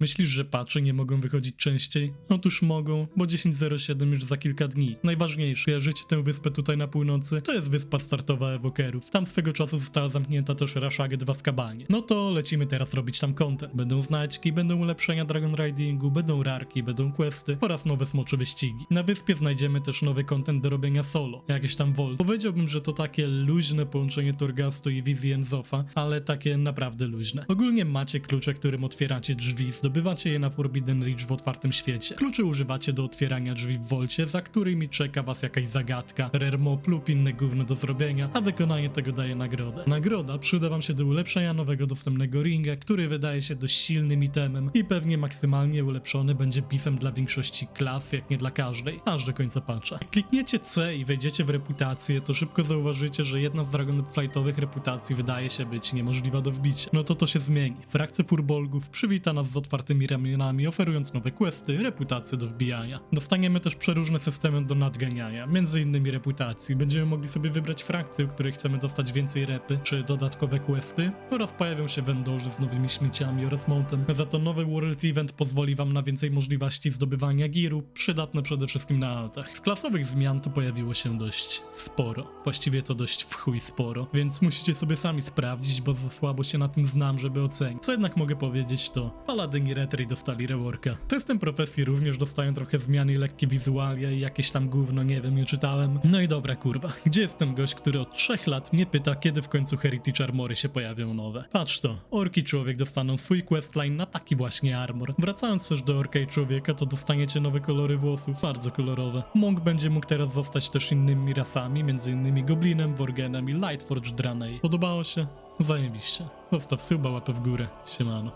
Myślisz, że patche nie mogą wychodzić częściej? Otóż mogą, bo 10.07 już za kilka dni. Najważniejsze, kojarzycie tę wyspę tutaj na północy? To jest wyspa startowa ewokerów. Tam swego czasu została zamknięta też Rashage 2 w Kabanie. No to lecimy teraz robić tam content. Będą znaczki, będą ulepszenia Dragon Ridingu, będą rarki, będą questy oraz nowe smocze wyścigi. Na wyspie znajdziemy też nowy content do robienia solo, jakieś tam volt. Powiedziałbym, że to takie luźne połączenie Torgastu i wizji Enzofa, ale takie naprawdę luźne. Ogólnie macie klucze, którym otwieracie drzwi, zdobywacie je na Forbidden Reach w otwartym świecie. Klucze używacie do otwierania drzwi w Volcie, za którymi czeka was jakaś zagadka, rare mop lub inne gówno do zrobienia, a wykonanie tego daje nagrodę. Nagroda przyda wam się do ulepszenia nowego dostępnego ringa, który wydaje się dość silnym itemem i pewnie maksymalnie ulepszony będzie pisem dla większości klas, jak nie dla każdej, aż do końca patcha. Klikniecie C i wejdziecie w reputację, to szybko zauważycie, że jedna z Dragonflightowych reputacji wydaje się być niemożliwa do wbicia. No to to się zmieni. Frakcja Furbolgów przywita nas z otwartymi ramionami, oferując nowe questy, reputacje do wbijania. Dostaniemy też przeróżne systemy do nadganiania, innymi reputacji. Będziemy mogli sobie wybrać frakcję, u której chcemy dostać więcej repy, czy dodatkowe questy, oraz pojawią się vendorzy z nowymi śmieciami oraz montem. Za to nowy World Event pozwoli wam na więcej możliwości zdobywania giru, przydatne przede wszystkim na altach. Z klasowych zmian to pojawiło się dość sporo. Właściwie to dość w chuj sporo, więc musicie sobie sami sprawdzić, bo za słabo się na tym znam, żeby ocenić. Co jednak mogę powiedzieć to Paladin i Retry dostali reworka. Testem profesji również dostają trochę zmian i lekkie wizualia i jakieś tam gówno, nie wiem, nie czytałem. No i dobra kurwa, gdzie jest ten gość, który od trzech lat mnie pyta, kiedy w końcu Heritage Armory się pojawią nowe? Patrz to, orki człowiek dostaną swój questline na taki właśnie armor. Wracając też do orka i człowieka, to dostaniecie nowe kolory włosów, bardzo kolorowe. Monk będzie mógł teraz zostać też innymi rasami, innymi Goblinem, Worgenem i Lightforge Dranej. Podobało się? Zajebiście. Zostaw suba, łapę w górę. Siemano.